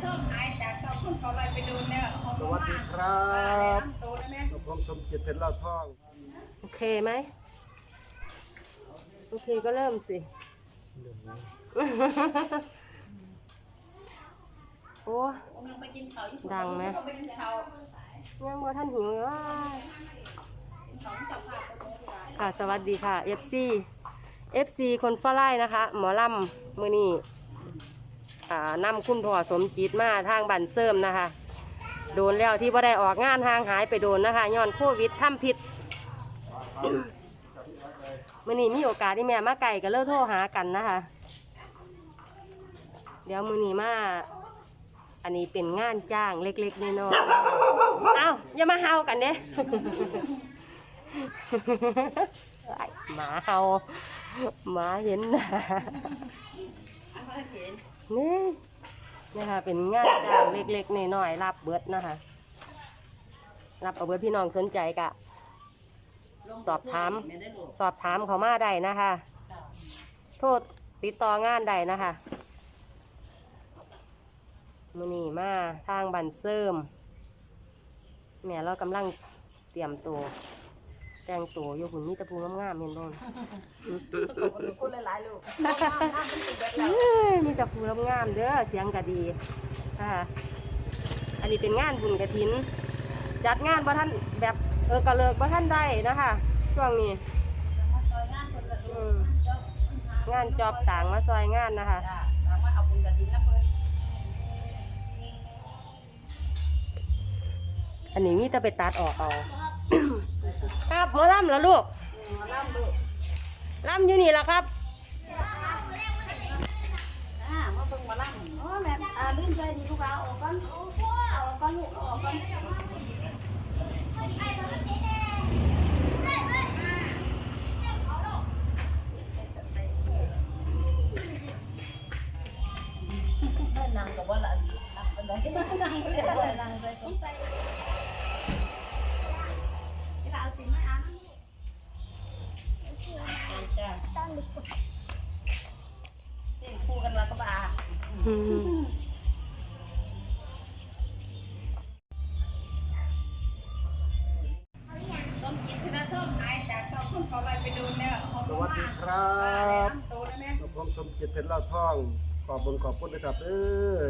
โทษหายจากสองคนเขาไล่ไปดูเนี่ยหอมสวัสดีครับโตแล้วเนี่ยกับผมสมจิตเป็นเล่าท่อง โอเคไหม โอเคก็เริ่มสิ โอ้ผมยังไปกินเขาญี่ดังไหมไปกินเขายังว่าท่านหิวเลยว่าสองจับผักไปตรงนี้ค่ะ สวัสดีค่ะ FC FC คนฟ้าไล่นะคะ หมอลำมือนี่ อ่านำคุณพ่อสมจิตมาทางบันเสริมนะคะ โดนแล้วที่ว่าได้ออกงานทางหายไปโดนนะคะย้อนโควิดทำผิดมื่อนี้มีโอกาสที่แม่มาไก่ก็เลิกโทรหากันนะคะ เดี๋ยวมือนี้มาอันนี้เป็นงานจ้างเล็กๆน้อยๆเอาอย่ามาเฮากันเด้อหมาเฮาหมาเห็นนะ นนี่นะคะ เป็นงานจ้างเล็กๆน้อยๆรับเบิดนะคะ รับเอาเบิดพี่น้องสนใจกะ สอบถามไม่ได้ลูกสอบถามเขามาได้นะคะ โทษติดต่องานได้นะคะมือนี่มาทางบันเสริมแม่เรากำลังเตรียมตัวแต่งตัวอยู่หุ่นมีแตะพูงามๆเห็นบ่พูดหลายๆลูกน้ำน้ำเป็นสีแบบแล้วเอ้ย มีแตะพูงามเด้อเสียงก็ดีค่ะอันนี้เป็นงานบุญกระถิน จัดงานบ่ท่านแบบเออกระเลิกบ่ท่านได้นะคะช่วงนี้งานจอบต่างมาซอยงานนะคะอันนี้มีแต่ไปตัดออกเอาครับมอลำแล้วลูกล่ำลูกลำอยู่นี่แล้วครับ อ่ามาเบิ่งมาล่ำโอ้แม่อ่าลื่นใจดีลูกเอาออกก่อนเอากก่อนลูกเอาอกก่อนเออนางกับว่าละนางเป็นไรนางเป็นไรนางใจผมใส่นี่เราเอาสิมาอ่านจ้าตั้งเต้นคู่กันแล้วก็มา จากสองคนเขาไล่ไปดูเนี่ยหอมสวัสดีมากครับโตแล้วเนี่ยกับผมสมจิตเป็นเล่าท่อง ขอบคุญขอบคุณนะครับเออ